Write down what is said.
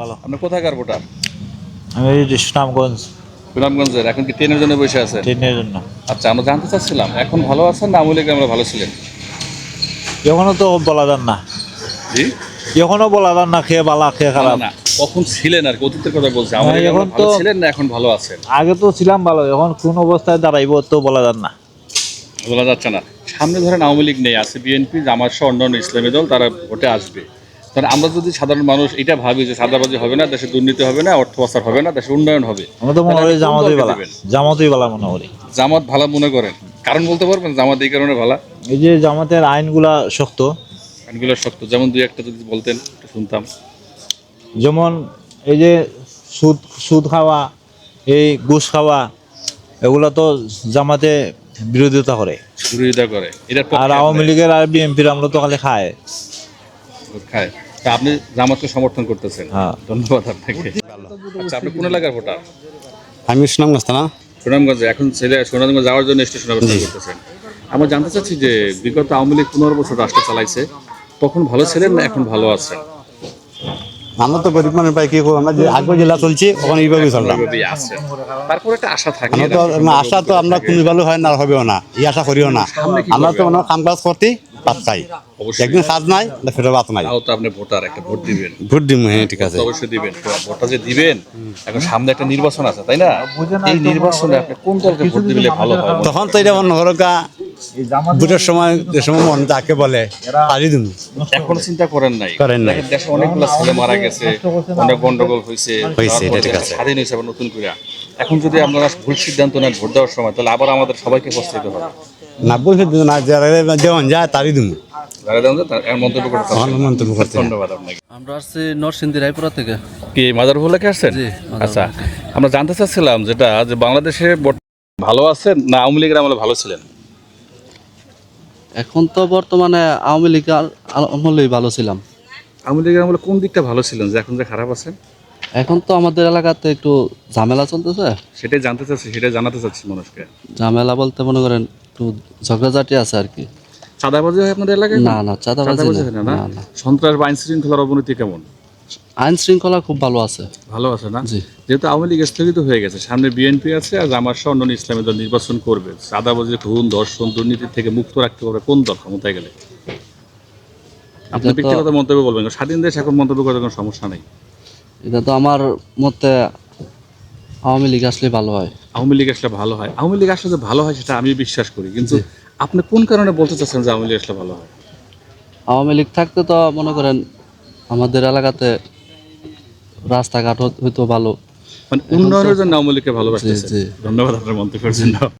ভালো। আপনি কোথাকার ভোটার? আমি এই যে সুনামগঞ্জ। সুনামগঞ্জের এখন কি ট্রেনের জন্য বসে আছেন? ট্রেনের জন্য। আচ্ছা আমরা জানতে চাচ্ছিলাম এখন ভালো আছেন না আমলে আমরা ভালো ছিলেন? এখনও তো বলা যান না। জি? এখনও বলা যান না খেয়ে বালা খেয়ে খারাপ। না কখন ছিলেন আর অতীতের কথা বলছি এখন এখন তো- ছিলেন না এখন ভালো আছেন? আগে তো ছিলাম ভালো এখন কোন অবস্থায় দাঁড়াইব তো বলা যান না। বলা যাচ্ছে না। সামনে ধরেন আওয়ামী লীগ নেই আছে বিএনপি জামাত সহ অন্যান্য ইসলামী দল তারা ভোটে আসবে। তাহলে আমরা যদি সাধারণ মানুষ এটা ভাবি যে সাদাবাজি হবে না দেশে দুর্নীতি হবে না অর্থ পাচার হবে না দেশে উন্নয়ন হবে আমরা তো মনে জামাতই দিবেন? জামাতই বালা মনে করি। জামাত ভালো মনে করেন। কারণ বলতে পারবেন জামাত এই কারণে ভালো। এই যে জামাতের আইনগুলা শক্ত। আইনগুলো শক্ত যেমন দুই একটা যদি বলতেন শুনতাম। যেমন এই যে সুদ সুদ খাওয়া এই ঘুষ খাওয়া এগুলা তো জামাতে বিরোধিতা করে। বিরোধিতা করে। পক্ষে আর আওয়ামী লীগের আর বিএনপির আমরা তো খালি খায়। খায়। তা আপনি জামাতকে সমর্থন করতেছেন। হ্যাঁ। ধন্যবাদ আপনাকে। আচ্ছা আপনি কোন এলাকার ভোটার? আমি সুনামগঞ্জ না সুনামগঞ্জে এখন ছেলে সুনামগঞ্জ যাওয়ার জন্য স্টেশন অবস্থান করতেছেন। আমরা জানতে চাচ্ছি যে বিগত আওয়ামী লীগ পনেরো বছর রাষ্ট্র চালাইছে। তখন ভালো ছিলেন না এখন ভালো আছেন? আমরা তো গরিব মানুষ পাই কি করব? আমরা যে আগে জেলা চলছি ওখানে এইভাবে চললাম। তারপর একটা আশা থাকে। আমরা তো আশা তো আমরা কোনো ভালো হয় না হবেও না। এই আশা করিও না। আমরা তো? মনে হয় কাম কাজ করতে পাত চাই। একদিন কাজ নাই না ফেরত বাত নাই। তাও তো আপনি ভোটার একটা ভোট দিবেন। ভোট দিম হ্যাঁ ঠিক আছে। অবশ্যই দিবেন। ভোটটা যে দিবেন এখন সামনে একটা নির্বাচন আছে তাই না? এই নির্বাচনে আপনি কোন দলকে ভোট দিলে ভালো হয়? তখন তো এটা অন্য ভোটের সময় যে সময় মন যাকে বলে পারি এখন চিন্তা করেন নাই। করেন নাই। দেশে অনেকগুলো ছেলে মারা গেছে অনেক গন্ডগোল হয়েছে হয়েছে, এটা ঠিক আছে। স্বাধীন হয়েছে আবার নতুন করে এখন যদি আপনারা ভুল সিদ্ধান্ত নেন ভোট দেওয়ার সময় তাহলে আবার আমাদের সবাইকে পস্তাইতে হবে। না বলছে না যারা যেমন যায় তারই দিন যারা দেন তার এর মন্তব্য করতে তখন হবে। মন্তব্য করতে ধন্যবাদ আপনাকে। আমরা আসছি নরসিংদী রায়পুরা থেকে। কি মাদারপুর লেখে আসছেন? আচ্ছা আমরা জানতে চাচ্ছিলাম যেটা যে বাংলাদেশে ভালো আছেন না আওয়ামী লীগের আমলে ভালো ছিলেন? এখন তো বর্তমানে আওয়ামী লীগ আমলেই ভালো ছিলাম। আওয়ামী লীগের আমলে কোন দিকটা ভালো ছিলেন যে এখন যে খারাপ আছেন এখন তো আমাদের এলাকাতে একটু ঝামেলা চলতেছে। সেটাই জানতে চাচ্ছি সেটাই জানাতে চাচ্ছি মানুষকে। ঝামেলা বলতে মনে করেন একটু ঝগড়াঝাটি আছে আর কি। চাঁদাবাজি হয় আপনাদের এলাকায়? না না চাঁদাবাজি না, সন্ত্রাস বা আইন শৃঙ্খলার অবনতি কেমন? আইন শৃঙ্খলা খুব ভালো আছে। ভালো আছে না? জি। যেহেতু আওয়ামী লীগ স্থগিত হয়ে গেছে সামনে বিএনপি আছে আর আমার সহ অন্যান্য ইসলামী দল নির্বাচন করবে। চাঁদাবাজি খুন ধর্ষণ দুর্নীতি থেকে মুক্ত রাখতে পারবে কোন দল ক্ষমতায় গেলে? আপনি ব্যক্তিগত মন্তব্য বলবেন। স্বাধীন দেশ এখন মন্তব্য করার কোনো সমস্যা নেই? এটা তো আমার মতে আওয়ামী লীগ আসলে ভালো হয়? আওয়ামী লীগ আসলে ভালো হয়। আওয়ামী লীগ আসলে যে ভালো হয় সেটা আমি বিশ্বাস করি। কিন্তু আপনি কোন কারণে বলতে চাচ্ছেন যে আওয়ামী লীগ আসলে ভালো হয়? আওয়ামী লীগ থাকতে তো মনে করেন আমাদের এলাকাতে রাস্তাঘাট হয়তো ভালো। মানে উন্নয়নের জন্য আওয়ামী লীগকে ভালোবাসতেছে ধন্যবাদ আপনার মন্তব্যের জন্য।